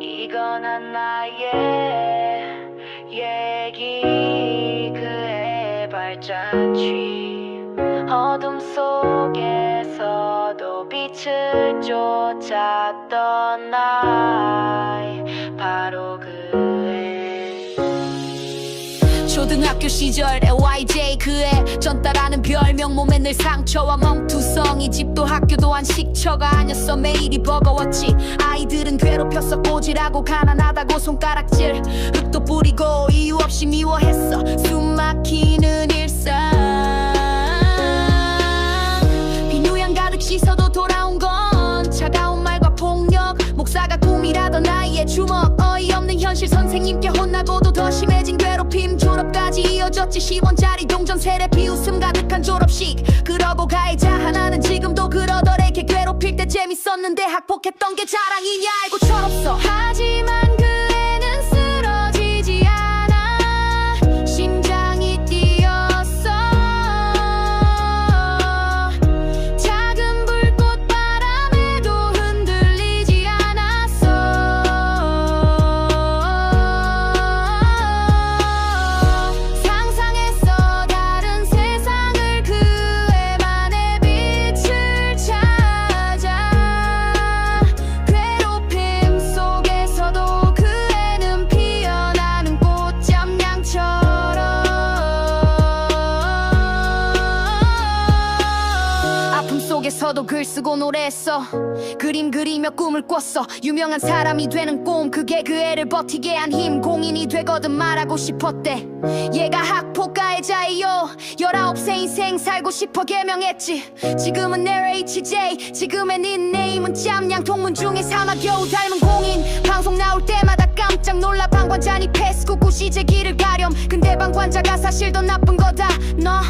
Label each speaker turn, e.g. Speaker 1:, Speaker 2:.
Speaker 1: 이건 하나의 얘기. 그의 발자취. 어둠 속에서도 빛을 쫓았던 나이. 바로 그의
Speaker 2: 초등학교 시절 LYJ 그의 전 따라는 별명 몸에 늘 상처와 멍투성이 집도 학교도 한 식처가 아니었어. 매일이 버거웠지. 아이들은 괴롭혔어. 꼬지라고 가난하다고 손가락질. 흙도 뿌리고 이유 없이 미워했어 졸업까지 이어졌지 10원짜리 동전 세례 비웃음 가득한 졸업식 그러고 가해자 하나는 지금도 그러더래 걔 괴롭힐 때 재밌었는데 학폭했던 게 자랑이냐 알고 철없어 하지만 속에서도 글 쓰고 노래했어. 그림 그리며 꿈을 꿨어. 유명한 사람이 되는 꿈 그게 그 애를 버티게 한 힘 공인이 되거든 말하고 싶었대. 얘가 학폭가해자예요. 19세 인생 살고 싶어 개명했지. 지금은 LHJ 지금의 닉네임은 짬냥 동문 중에 사마 겨우 닮은 공인. 방송 나올 때마다 깜짝 놀라 방관자니 패스 구구 시제 길을 가렴. 근데 방관자가 사실 더 나쁜 거다. 너